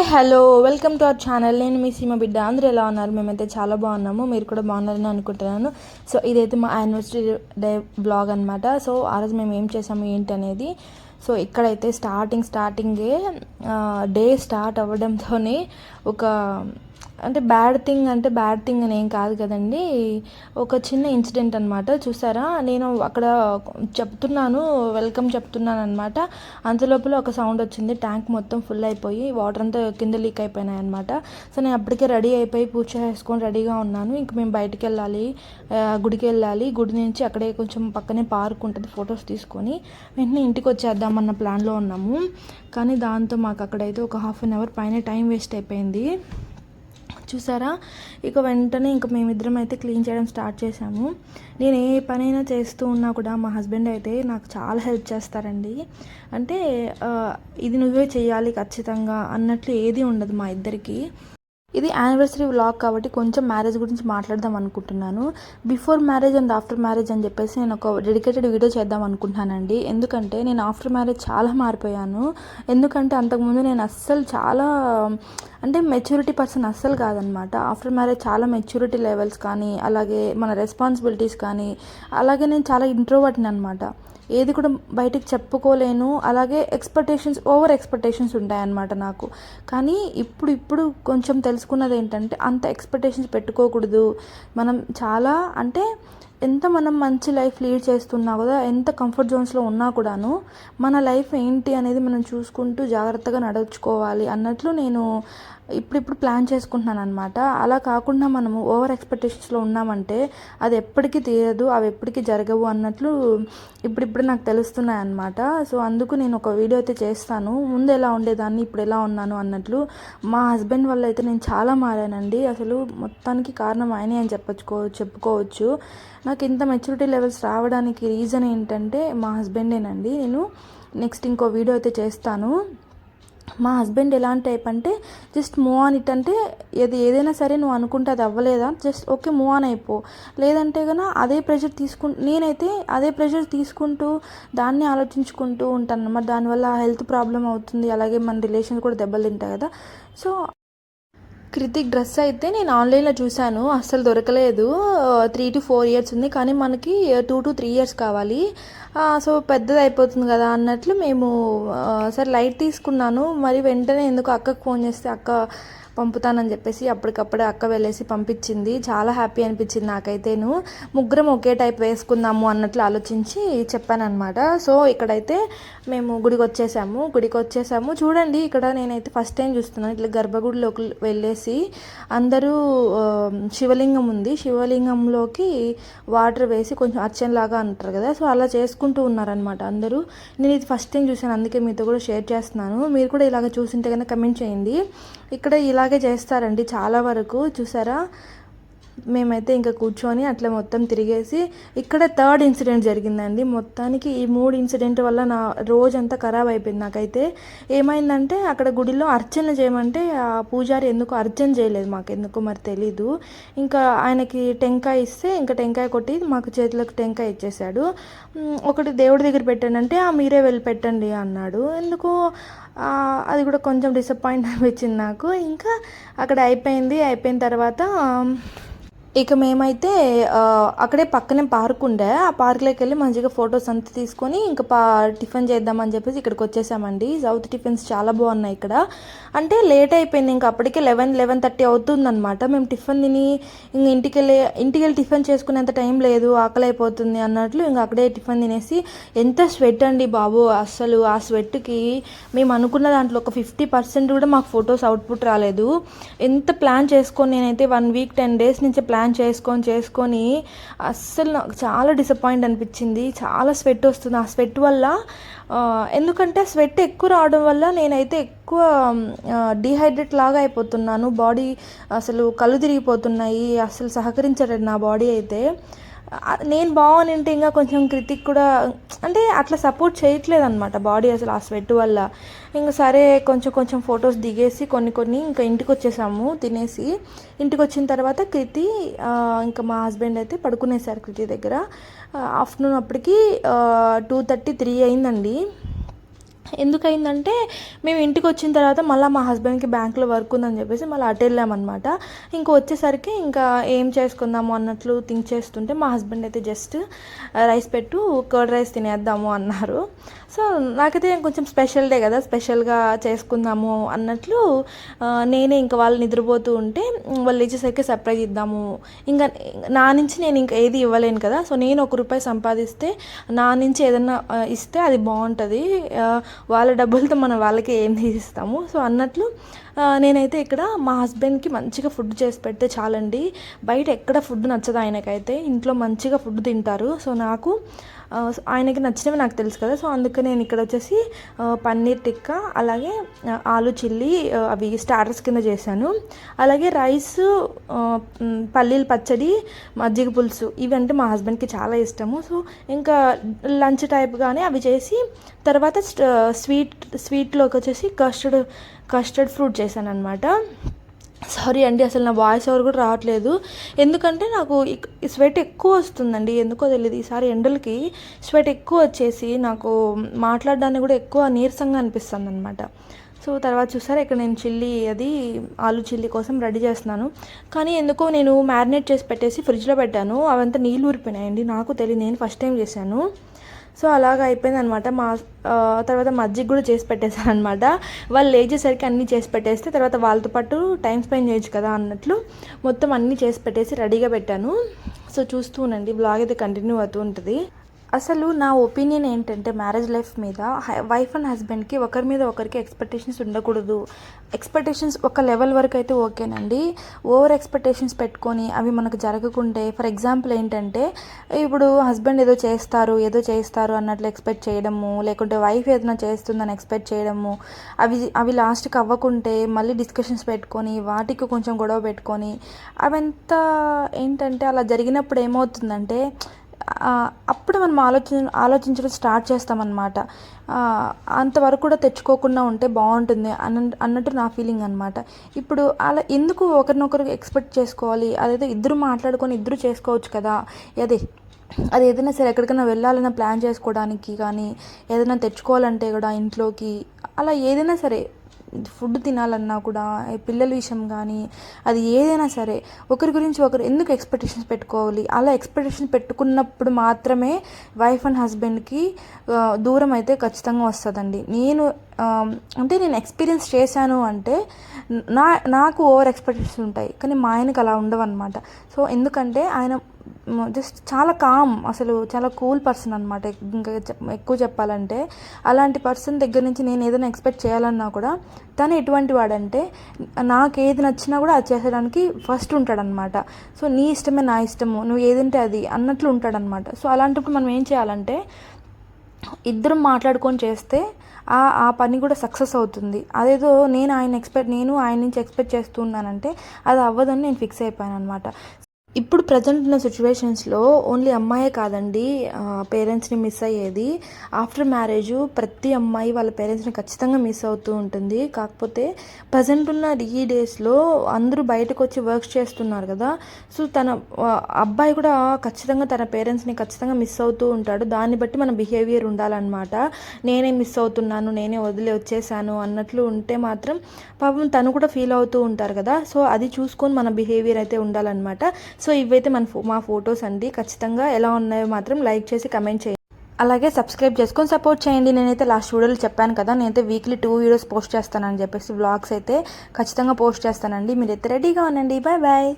Hi hello. Welcome to our channel. నేను మీ సీమ బిడ్డ. అందరూ ఎలా ఉన్నారు? మేమైతే చాలా బాగున్నాము. మీరు కూడా బాగున్నారని అనుకుంటున్నాను. సో ఇదైతే మా యానివర్సరీ డే బ్లాగ్ అనమాట సో ఆ రోజు మేము ఏం చేసాము ఏంటి అనేది సో ఇక్కడైతే స్టార్టింగ్ స్టార్టింగే డే స్టార్ట్ అవ్వడంతోనే ఒక అంటే బ్యాడ్ థింగ్ అంటే బ్యాడ్ థింగ్ అని ఏం కాదు కదండి. ఒక చిన్న ఇన్సిడెంట్ అనమాట చూసారా? నేను అక్కడ చెప్తున్నాను వెల్కమ్ చెప్తున్నాను అనమాట అంతలోపల ఒక సౌండ్ వచ్చింది. ట్యాంక్ మొత్తం ఫుల్ అయిపోయి వాటర్ అంతా కింద లీక్ అయిపోయినాయి అనమాట సో నేను అప్పటికే రెడీ అయిపోయి పూజ చేసుకొని రెడీగా ఉన్నాను. ఇంక మేము బయటికి వెళ్ళాలి గుడికి వెళ్ళాలి. గుడి నుంచి అక్కడే కొంచెం పక్కనే పార్క్ ఉంటుంది ఫొటోస్ తీసుకొని వెంటనే ఇంటికి వచ్చేద్దామన్న ప్లాన్లో ఉన్నాము. కానీ దాంతో మాకు అక్కడైతే ఒక హాఫ్ అన్ అవర్ పైన టైం వేస్ట్ అయిపోయింది. చూసారా? ఇక వెంటనే ఇంక మేమిద్దరం అయితే క్లీన్ చేయడం స్టార్ట్ చేశాము. నేను ఏ పనైనా చేస్తూ ఉన్నా కూడా మా హస్బెండ్ అయితే నాకు చాలా హెల్ప్ చేస్తారండి. అంటే ఇది నువ్వే చేయాలి ఖచ్చితంగా అన్నట్లు ఏది ఉండదు మా ఇద్దరికి. ఇది యానివర్సరీ వ్లాగ్ కాబట్టి కొంచెం మ్యారేజ్ గురించి మాట్లాడదాం అనుకుంటున్నాను. Before marriage and after marriage అని చెప్పేసి నేను ఒక డెడికేటెడ్ వీడియో చేద్దాం అనుకుంటున్నానండి. ఎందుకంటే నేను ఆఫ్టర్ మ్యారేజ్ చాలా మారిపోయాను. ఎందుకంటే అంతకుముందు నేను అస్సలు చాలా అంటే మెచ్యూరిటీ పర్సన్ అస్సలు కాదనమాట. ఆఫ్టర్ మ్యారేజ్ చాలా మెచ్యూరిటీ లెవెల్స్ కానీ అలాగే మన రెస్పాన్సిబిలిటీస్ కానీ అలాగే నేను చాలా ఇంట్రోవర్ట్ని అనమాట ఏది కూడా బయటికి చెప్పుకోలేను. అలాగే ఎక్స్పెక్టేషన్స్ ఓవర్ ఎక్స్పెక్టేషన్స్ ఉంటాయన్నమాట నాకు. కానీ ఇప్పుడు ఇప్పుడు కొంచెం తెలుసుకున్నది ఏంటంటే అంత ఎక్స్పెక్టేషన్స్ పెట్టుకోకూడదు. మనం చాలా అంటే ఎంత మనం మంచి లైఫ్ లీడ్ చేస్తున్నా కూడా ఎంత కంఫర్ట్ జోన్స్లో ఉన్నా కూడాను మన లైఫ్ ఏంటి అనేది మనం చూసుకుంటూ జాగ్రత్తగా నడుచుకోవాలి అన్నట్లు నేను ఇప్పుడిప్పుడు ప్లాన్ చేసుకుంటున్నాను అనమాట అలా కాకుండా మనము ఓవర్ ఎక్స్పెక్టేషన్స్లో ఉన్నామంటే అది ఎప్పటికీ తీరదు అవి ఎప్పటికీ జరగవు అన్నట్లు ఇప్పుడిప్పుడు నాకు తెలుస్తున్నాయి అనమాట సో అందుకు నేను ఒక వీడియో అయితే చేస్తాను. ముందు ఎలా ఉండేదాన్ని ఇప్పుడు ఎలా ఉన్నాను అన్నట్లు మా హస్బెండ్ వల్ల అయితే నేను చాలా మారానండి. అసలు మొత్తానికి కారణం ఆయనే అని చెప్పచ్చుకో చెప్పుకోవచ్చు. నాకు ఇంత మెచ్యూరిటీ లెవెల్స్ రావడానికి రీజన్ ఏంటంటే మా హస్బెండేనండి. నేను నెక్స్ట్ ఇంకో వీడియో అయితే చేస్తాను. మా హస్బెండ్ ఎలాంటి టైప్ అంటే జస్ట్ మూవ్ ఆన్ ఇట్ అంటే ఏది ఏదైనా సరే నువ్వు అనుకుంటే అది అవ్వలేదా? జస్ట్ ఓకే మూవ్ ఆన్ అయిపో. లేదంటే కనుక అదే ప్రెషర్ తీసుకుంటు నేనైతే అదే ప్రెషర్ తీసుకుంటూ దాన్ని ఆలోచించుకుంటూ ఉంటాను అన్నమాట దానివల్ల హెల్త్ ప్రాబ్లం అవుతుంది. అలాగే మన రిలేషన్స్ కూడా దెబ్బలు తింటాయి కదా. సో కృతిక్ డ్రెస్ అయితే నేను ఆన్లైన్లో చూశాను అస్సలు దొరకలేదు. త్రీ టు ఫోర్ ఇయర్స్ ఉంది కానీ మనకి టూ టు త్రీ ఇయర్స్ కావాలి. సో పెద్దది అయిపోతుంది కదా అన్నట్లు మేము సరే లైట్ తీసుకున్నాను. మరి వెంటనే ఎందుకు అక్కకు ఫోన్ చేస్తే అక్క పంపుతానని చెప్పేసి అప్పటికప్పుడే అక్క వెళ్ళేసి పంపించింది. చాలా హ్యాపీ అనిపించింది నాకైతేను. ముగ్గురం ఒకే టైప్ వేసుకుందాము అన్నట్లు ఆలోచించి చెప్పానమాట సో ఇక్కడైతే మేము గుడికి వచ్చేసాము గుడికి వచ్చేసాము చూడండి ఇక్కడ నేనైతే ఫస్ట్ టైం చూస్తున్నాను. ఇట్లా గర్భగుడిలోకి వెళ్ళేసి అందరూ శివలింగం ఉంది. శివలింగంలోకి వాటర్ వేసి కొంచెం అర్చనలాగా అంటారు కదా. సో అలా చేసుకుంటూ ఉన్నారనమాట అందరూ. నేను ఇది ఫస్ట్ టైం చూసాను అందుకే మీతో కూడా షేర్ చేస్తున్నాను. మీరు కూడా ఇలాగ చూసింటే కనుక కమెంట్ చేయండి. ఇక్కడ ఇలా అలాగే చేస్తారండి చాలా వరకు. చూసారా? మేమైతే ఇంకా కూర్చొని అట్లా మొత్తం తిరిగేసి ఇక్కడ థర్డ్ ఇన్సిడెంట్ జరిగిందండి. మొత్తానికి ఈ మూడు ఇన్సిడెంట్ వల్ల నా రోజంతా ఖరాబ్ అయిపోయింది నాకైతే. ఏమైందంటే అక్కడ గుడిలో అర్చన చేయమంటే ఆ పూజారి ఎందుకు అర్చన చేయలేదు మాకు ఎందుకు మరి తెలీదు. ఇంకా ఆయనకి టెంకాయ ఇస్తే ఇంకా టెంకాయ కొట్టి మాకు చేతులకు టెంకాయ ఇచ్చేసాడు ఒకటి దేవుడి దగ్గర పెట్టానంటే ఆ మీరే వెళ్ళి పెట్టండి అన్నాడు. ఎందుకు అది కూడా కొంచెం డిసప్పాయింట్ అనిపించింది నాకు. ఇంకా అక్కడ అయిపోయింది. అయిపోయిన తర్వాత ఇక మేమైతే అక్కడే పక్కనే పార్క్ ఉండే. ఆ పార్క్లోకి వెళ్ళి మంచిగా ఫొటోస్ అంతా తీసుకొని ఇంకా పా టిఫిన్ చేద్దామని చెప్పేసి ఇక్కడికి వచ్చేసామండి. సౌత్ టిఫిన్స్ చాలా బాగున్నాయి ఇక్కడ. అంటే లేట్ అయిపోయింది. ఇంకా అప్పటికే లెవెన్ లెవెన్ థర్టీ అవుతుందన్నమాట. మేము టిఫిన్ తిని ఇంక ఇంటికి వెళ్ళి ఇంటికి వెళ్ళి టిఫిన్ చేసుకునేంత టైం లేదు. ఆకలి అయిపోతుంది అన్నట్లు ఇంకా అక్కడే టిఫిన్ తినేసి ఎంత స్వెట్ అండి బాబు. అసలు ఆ స్వెట్కి మేము అనుకున్న దాంట్లో ఒక ఫిఫ్టీ పర్సెంట్ కూడా మాకు ఫొటోస్ అవుట్పుట్ రాలేదు. ఎంత ప్లాన్ చేసుకొని నేనైతే వన్ వీక్ టెన్ డేస్ నుంచి ప్లాన్ ప్లాన్ చేసుకొని చేసుకొని అస్సలు నాకు చాలా డిసప్పాయింట్ అనిపించింది. చాలా స్వెట్ వస్తుంది. ఆ స్వెట్ వల్ల ఎందుకంటే స్వెట్ ఎక్కువ రావడం వల్ల నేనైతే ఎక్కువ డిహైడ్రేట్ లాగా అయిపోతున్నాను. బాడీ అసలు కళ్ళు తిరిగిపోతున్నాయి. అసలు సహకరించలేదు నా బాడీ అయితే. నేను బాగుంటే ఇంకా కొంచెం క్రితిక్ కూడా అంటే అట్లా సపోర్ట్ చేయట్లేదు అనమాట బాడీ అసలు ఆ స్వెట్ వల్ల. ఇంకా సరే కొంచెం కొంచెం ఫొటోస్ దిగేసి కొన్ని కొన్ని ఇంకా ఇంటికి వచ్చేసాము తినేసి. ఇంటికి వచ్చిన తర్వాత కృతి ఇంకా మా హస్బెండ్ అయితే పడుకునేసారు కృతి దగ్గర. ఆఫ్టర్నూన్ అప్పటికి టూ థర్టీ త్రీ అయిందండి. ఎందుకైందంటే మేము ఇంటికి వచ్చిన తర్వాత మళ్ళీ మా హస్బెండ్కి బ్యాంక్లో వర్క్ ఉందని చెప్పేసి మళ్ళీ అటు వెళ్ళామన్నమాట. ఇంకా వచ్చేసరికి ఇంకా ఏం చేసుకుందాము అన్నట్లు థింక్ చేస్తుంటే మా హస్బెండ్ అయితే జస్ట్ రైస్ పెట్టు కర్డ్ రైస్ తినేద్దాము అన్నారు. సో నాకైతే కొంచెం స్పెషల్ డే కదా స్పెషల్గా చేసుకుందాము అన్నట్లు నేనే ఇంకా వాళ్ళు నిద్రపోతూ ఉంటే వాళ్ళు లేచేసరికి సర్ప్రైజ్ ఇద్దాము. ఇంకా నా నుంచి నేను ఇంకా ఏది ఇవ్వలేను కదా సో నేను ఒక రూపాయి సంపాదిస్తే నా నుంచి ఏదన్నా ఇస్తే అది బాగుంటుంది. వాళ్ళ డబ్బులతో మనం వాళ్ళకి ఏం తీసిస్తాము. సో అన్నట్లు నేనైతే ఇక్కడ మా హస్బెండ్కి మంచిగా ఫుడ్ చేసి పెడితే చాలండి. బయట ఎక్కడ ఫుడ్ నచ్చదు ఆయనకైతే. ఇంట్లో మంచిగా ఫుడ్ తింటారు. సో నాకు ఆయనకి నచ్చినవి నాకు తెలుసు కదా సో అందుకే నేను ఇక్కడ వచ్చేసి పన్నీర్ టిక్కా అలాగే ఆలు చిల్లీ అవి స్టార్టర్స్ కింద చేశాను. అలాగే రైస్ పల్లీలు పచ్చడి మజ్జిగ పులుసు ఇవి అంటే మా హస్బెండ్కి చాలా ఇష్టము. సో ఇంకా లంచ్ టైప్ కానీ అవి చేసి తర్వాత స్వీట్ స్వీట్లోకి వచ్చేసి కస్టర్డ్ కస్టర్డ్ ఫ్రూట్ చేశాను అనమాట సారీ అండి అసలు నా వాయిస్ ఎవరు కూడా రావట్లేదు. ఎందుకంటే నాకు ఈ స్వెట్ ఎక్కువ వస్తుందండి. ఎందుకో తెలియదు ఈసారి ఎండలకి స్వెట్ ఎక్కువ వచ్చేసి నాకు మాట్లాడడానికి కూడా ఎక్కువ నీరసంగా అనిపిస్తుంది అనమాట సో తర్వాత చూసారా ఇక్కడ నేను చిల్లీ అది ఆలు చిల్లీ కోసం రెడీ చేస్తున్నాను. కానీ ఎందుకో నేను మ్యారినేట్ చేసి పెట్టేసి ఫ్రిడ్జ్లో పెట్టాను. అవంతా నీళ్ళు ఊరిపోయినాయండి. నాకు తెలియదు నేను ఫస్ట్ టైం చేశాను. సో అలాగ అయిపోయింది అనమాట మా తర్వాత మజ్జిగ కూడా చేసి పెట్టేశాను అనమాట వాళ్ళు లేచేసరికి అన్నీ చేసి పెట్టేస్తే తర్వాత వాళ్ళతో పాటు టైం స్పెండ్ చేయొచ్చు కదా అన్నట్లు మొత్తం అన్నీ చేసి పెట్టేసి రెడీగా పెట్టాను. సో చూస్తూ ఉండండి బ్లాగ్ అయితే కంటిన్యూ అవుతూ ఉంటుంది. అసలు నా ఒపీనియన్ ఏంటంటే మ్యారేజ్ లైఫ్ మీద వైఫ్ అండ్ హస్బెండ్కి ఒకరి మీద ఒకరికి ఎక్స్పెక్టేషన్స్ ఉండకూడదు. ఎక్స్పెక్టేషన్స్ ఒక లెవెల్ వరకు అయితే ఓకేనండి. ఓవర్ ఎక్స్పెక్టేషన్స్ పెట్టుకొని అవి మనకు జరగకుంటే ఫర్ ఎగ్జాంపుల్ ఏంటంటే ఇప్పుడు హస్బెండ్ ఏదో చేస్తారు ఏదో చేస్తారు అన్నట్లు ఎక్స్పెక్ట్ చేయడము లేకుంటే వైఫ్ ఏదైనా చేస్తుందని ఎక్స్పెక్ట్ చేయడము అవి అవి లాస్ట్కి అవ్వకుంటే మళ్ళీ డిస్కషన్స్ పెట్టుకొని వాటికి కొంచెం గొడవ పెట్టుకొని అవంతా ఏంటంటే అలా జరిగినప్పుడు ఏమవుతుందంటే అప్పుడు మనం ఆలోచన ఆలోచించడం స్టార్ట్ చేస్తామన్నమాట. అంతవరకు కూడా తెచ్చుకోకుండా ఉంటే బాగుంటుంది అన్న అన్నట్టు నా ఫీలింగ్ అనమాట ఇప్పుడు అలా ఎందుకు ఒకరినొకరు ఎక్స్పెక్ట్ చేసుకోవాలి? అదైతే ఇద్దరు మాట్లాడుకొని ఇద్దరు చేసుకోవచ్చు కదా. అదే అది ఏదైనా సరే ఎక్కడికైనా వెళ్ళాలన్నా ప్లాన్ చేసుకోవడానికి కానీ ఏదైనా తెచ్చుకోవాలంటే కూడా ఇంట్లోకి అలా ఏదైనా సరే ఫుడ్ తినాలన్నా కూడా పిల్లల విషయం కానీ అది ఏదైనా సరే ఒకరి గురించి ఒకరు ఎందుకు ఎక్స్పెక్టేషన్స్ పెట్టుకోవాలి? అలా ఎక్స్పెక్టేషన్ పెట్టుకున్నప్పుడు మాత్రమే వైఫ్ అండ్ హస్బెండ్కి దూరం అయితే ఖచ్చితంగా వస్తుందండి. నేను అంటే నేను ఎక్స్పీరియన్స్ చేశాను అంటే నా నాకు ఓవర్ ఎక్స్పెక్టేషన్స్ ఉంటాయి. కానీ మా ఆయనకు అలా ఉండవు అనమాట సో ఎందుకంటే ఆయన జస్ట్ చాలా కామ్ అసలు చాలా కూల్ పర్సన్ అనమాట ఇంకా ఎక్కువ చెప్పాలంటే అలాంటి పర్సన్ దగ్గర నుంచి నేను ఏదైనా ఎక్స్పెక్ట్ చేయాలన్నా కూడా తను ఎటువంటి వాడంటే నాకు ఏది నచ్చినా కూడా అది చేసేయడానికి ఫస్ట్ ఉంటాడనమాట సో నీ ఇష్టమే నా ఇష్టము నువ్వు ఏదంటే అది అన్నట్లు ఉంటాడనమాట సో అలాంటప్పుడు మనం ఏం చేయాలంటే ఇద్దరం మాట్లాడుకొని చేస్తే ఆ ఆ పని కూడా సక్సెస్ అవుతుంది. అదేదో నేను ఆయన ఎక్స్పెక్ట్ నేను ఆయన నుంచి ఎక్స్పెక్ట్ చేస్తున్నానంటే అది అవ్వదని నేను ఫిక్స్ అయిపోయాను అనమాట ఇప్పుడు ప్రజెంట్ ఉన్న సిచ్యువేషన్స్లో ఓన్లీ అమ్మాయే కాదండి పేరెంట్స్ని మిస్ అయ్యేది. ఆఫ్టర్ మ్యారేజ్ ప్రతి అమ్మాయి వాళ్ళ పేరెంట్స్ని ఖచ్చితంగా మిస్ అవుతూ ఉంటుంది. కాకపోతే ప్రజెంట్ ఉన్న ఈ డేస్లో అందరూ బయటకు వచ్చి వర్క్స్ చేస్తున్నారు కదా సో తన అబ్బాయి కూడా ఖచ్చితంగా తన పేరెంట్స్ని ఖచ్చితంగా మిస్ అవుతూ ఉంటాడు. దాన్ని బట్టి మన బిహేవియర్ ఉండాలన్నమాట. నేనే మిస్ అవుతున్నాను నేనే వదిలి వచ్చేసాను అన్నట్లు ఉంటే మాత్రం పాపం తను కూడా ఫీల్ అవుతూ ఉంటారు కదా సో అది చూసుకొని మన బిహేవియర్ అయితే ఉండాలన్నమాట. సో ఇవైతే మన ఫో మా ఫొటోస్ అండి. ఖచ్చితంగా ఎలా ఉన్నాయో మాత్రం లైక్ చేసి కమెంట్ చేయండి. అలాగే సబ్స్క్రైబ్ చేసుకొని సపోర్ట్ చేయండి. నేనైతే లాస్ట్ వీడియోలో చెప్పాను కదా నేనైతే వీక్లీ టూ వీడియోస్ పోస్ట్ చేస్తానని చెప్పేసి వ్లాగ్స్ అయితే ఖచ్చితంగా పోస్ట్ చేస్తానండి. మీరైతే రెడీగా ఉండండి. Bye bye.